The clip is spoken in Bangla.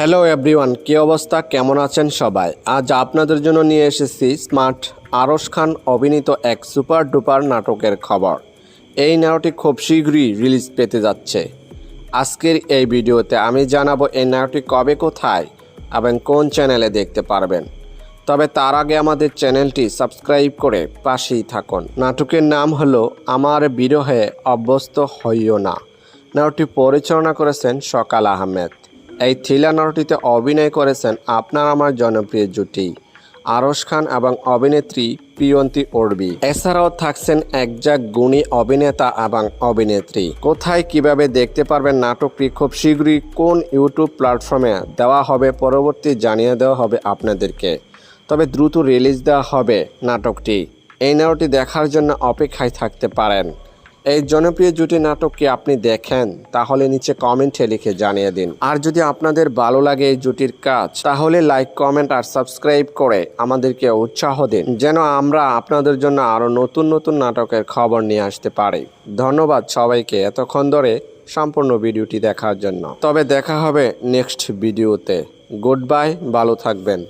হ্যালো এভরিওয়ান, কী অবস্থা? কেমন আছেন সবাই? আজ আপনাদের জন্য নিয়ে এসেছি স্মার্ট আরশ খান অভিনীত এক সুপার ডুপার নাটকের খবর। এই নাটকটি খুব শীঘ্রই রিলিজ পেতে যাচ্ছে। আজকের এই ভিডিওতে আমি জানাব এই নাটকটি কবে, কোথায় এবং কোন চ্যানেলে দেখতে পারবেন। তবে তার আগে আমাদের চ্যানেলটি সাবস্ক্রাইব করে পাশেই থাকুন। নাটকের নাম হলো আমার বিরহে অভ্যস্ত হইও না। নাটকটি পরিচালনা করেছেন সকাল আহমেদ। এই থ্রিলার নাটকটিতে অভিনয় করেছেন আপনার আমার জনপ্রিয় জুটি, আরশ খান এবং অভিনেত্রী প্রিয়ন্তী অর্বি এছাড়াও থাকছেন একজাক গুণী অভিনেতা এবং অভিনেত্রী। কোথায় কীভাবে দেখতে পারবেন নাটকটি খুব শীঘ্রই কোন ইউটিউব প্ল্যাটফর্মে দেওয়া হবে পরবর্তী জানিয়ে দেওয়া হবে আপনাদেরকে। তবে দ্রুত রিলিজ দেওয়া হবে নাটকটি। এই নাটকটি দেখার জন্য অপেক্ষায় থাকতে পারেন। এই জনপ্রিয় জুটি নাটক কি আপনি দেখেন? তাহলে নিচে কমেন্টে লিখে জানিয়ে দিন। আর যদি আপনাদের ভালো লাগে এই জুটির কাজ, তাহলে লাইক কমেন্ট আর সাবস্ক্রাইব করে আমাদেরকে উৎসাহ দিন, যেন আমরা আপনাদের জন্য আরও নতুন নতুন নাটকের খবর নিয়ে আসতে পারি। ধন্যবাদ সবাইকে এতক্ষণ ধরে সম্পূর্ণ ভিডিওটি দেখার জন্য। তবে দেখা হবে নেক্সট ভিডিওতে গুড বাই ভালো থাকবেন।